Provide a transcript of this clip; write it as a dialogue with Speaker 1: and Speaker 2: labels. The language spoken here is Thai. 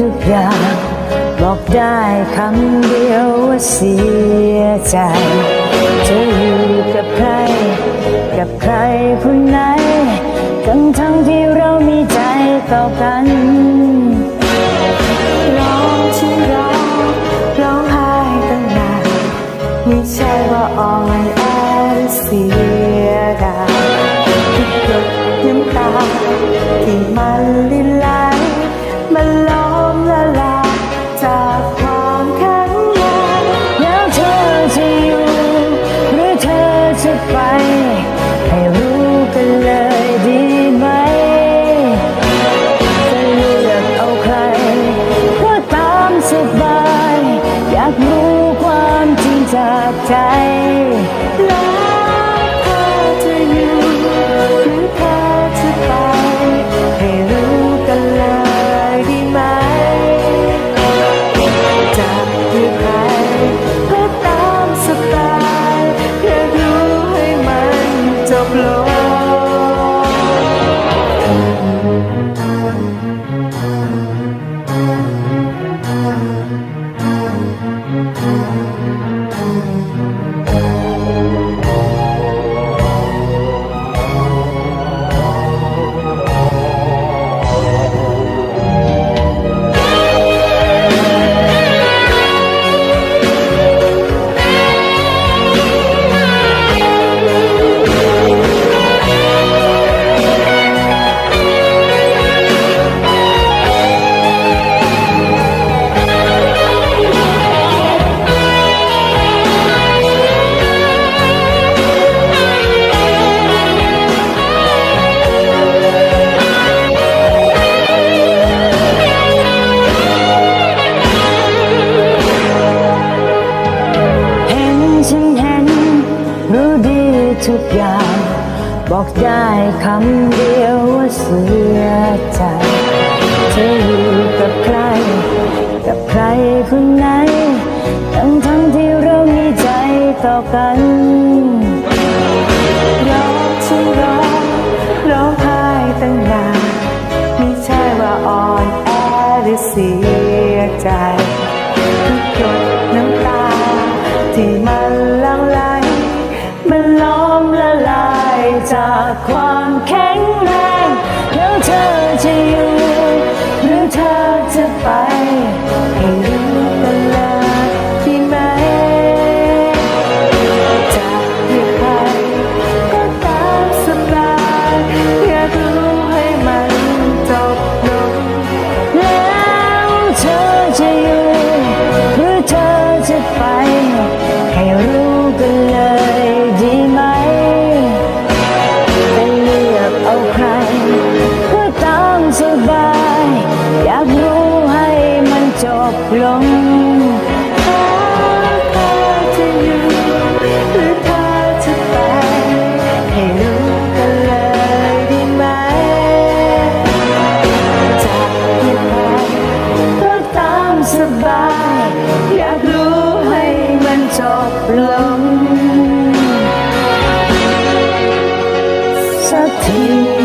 Speaker 1: ทุกอย่าง บอกได้คำเดียวว่าเสียใจจะอยู่กับใคร กับใครคนไหน ทั้งทั้งที่เรามีใจต่อกัน
Speaker 2: จาก
Speaker 1: ใจ
Speaker 2: แล้วเธอจะอยู่หรือเธอจะไป ให้รู้กันเลย
Speaker 1: ทุกอย่าง บอกได้คำเดียวว่าเสียใจ เธออยู่กับใคร กับใครคนไหน ทั้งทั้งที่เรามีใจต่อกัน
Speaker 2: ลงถ้า
Speaker 1: เธอจะอยู่หรือเธอจะไป
Speaker 2: ให้รู้กันเลยไดีไหมจะเรียกใครก็ตามสบาย อยากรู้ให้มันจบลง
Speaker 1: สักที